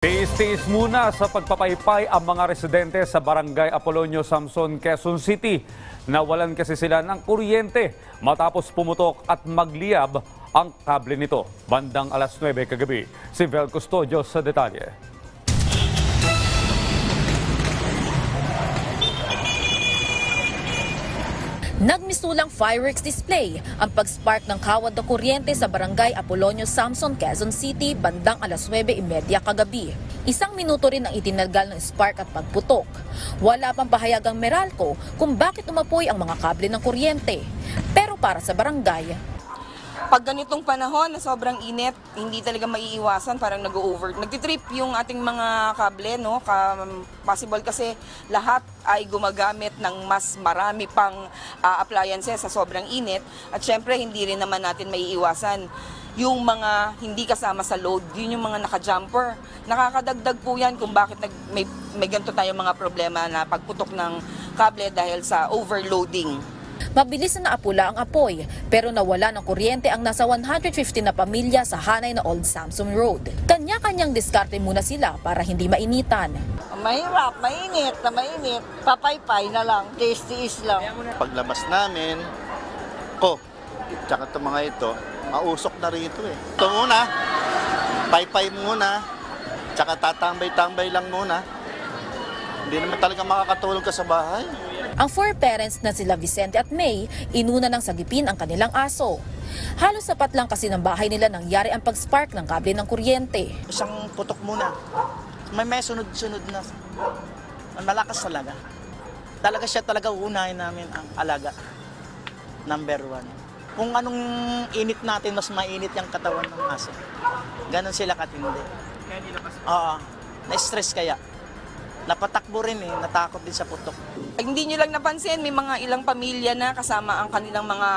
Tiis-tiis muna sa pagpapaypay ang mga residente sa Barangay Apolonio Samson, Quezon City. Nawalan kasi sila ng kuryente matapos pumutok at magliyab ang kable nito. Bandang alas 9 kagabi. Si Vel Custodio sa detalye. Nagmisulang fireworks display ang pag-spark ng kawad ng kuryente sa barangay Apolonio Samson, Quezon City bandang alas 9.30 kagabi. Isang minuto rin ang itinalgal ng spark at pagputok. Wala pang pahayagang Meralco kung bakit umapoy ang mga kable ng kuryente. Pero para sa barangay, pag ganitong panahon na sobrang init, hindi talaga maiiwasan, parang nag-over. Nagtitrip yung ating mga kable, no? Ka, possible kasi lahat ay gumagamit ng mas marami pang ah, appliances sa sobrang init. At syempre, hindi rin naman natin maiiwasan yung mga hindi kasama sa load, yun yung mga naka-jumper. Nakakadagdag po yan kung bakit nag, may, may ganito tayong mga problema na pagputok ng kable dahil sa overloading. Mabilis na naapula ang apoy pero nawala ng kuryente ang nasa 150 na pamilya sa hanay na Old Samson Road. Kanya-kanyang diskarte muna sila para hindi mainitan. Mahirap, mainit na mainit. Papaypay na lang, tiis-tiis lang. paglabas namin, ko, tsaka itong mga ito, mausok na rito eh. Ito muna, paypay muna, tsaka tatambay-tambay lang muna. Hindi naman talaga makakatulong ka sa bahay. Ang four parents na sila Vicente at May, inuna ng sagipin ang kanilang aso. Halos sapat lang kasi ng bahay nila nangyari ang pag-spark ng kable ng kuryente. isang putok muna. May may sunod-sunod na. Malakas talaga. Talaga siya talaga uunahin namin ang alaga. Number one. Kung anong init natin, mas mainit yung katawan ng aso. Ganon sila katindi. Oo. Na-stress kaya. Napatakbo rin eh. Natakot din sa putok. Hindi nyo lang napansin, may mga ilang pamilya na kasama ang kanilang mga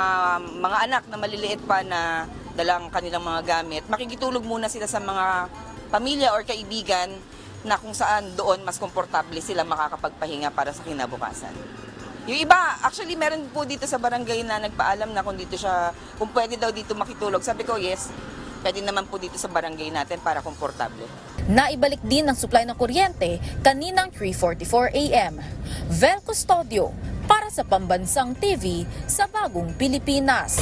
mga anak na maliliit pa na dalang kanilang mga gamit. Makikitulog muna sila sa mga pamilya or kaibigan na kung saan doon mas komportable sila makakapagpahinga para sa kinabukasan. Yung iba, actually meron po dito sa barangay na nagpaalam na kung dito siya, kung pwede daw dito makitulog. Sabi ko, yes, pwede naman po dito sa barangay natin para komportable. Naibalik din ng supply ng kuryente kaninang 3.44 a.m. Vel Custodio para sa Pambansang TV sa Bagong Pilipinas.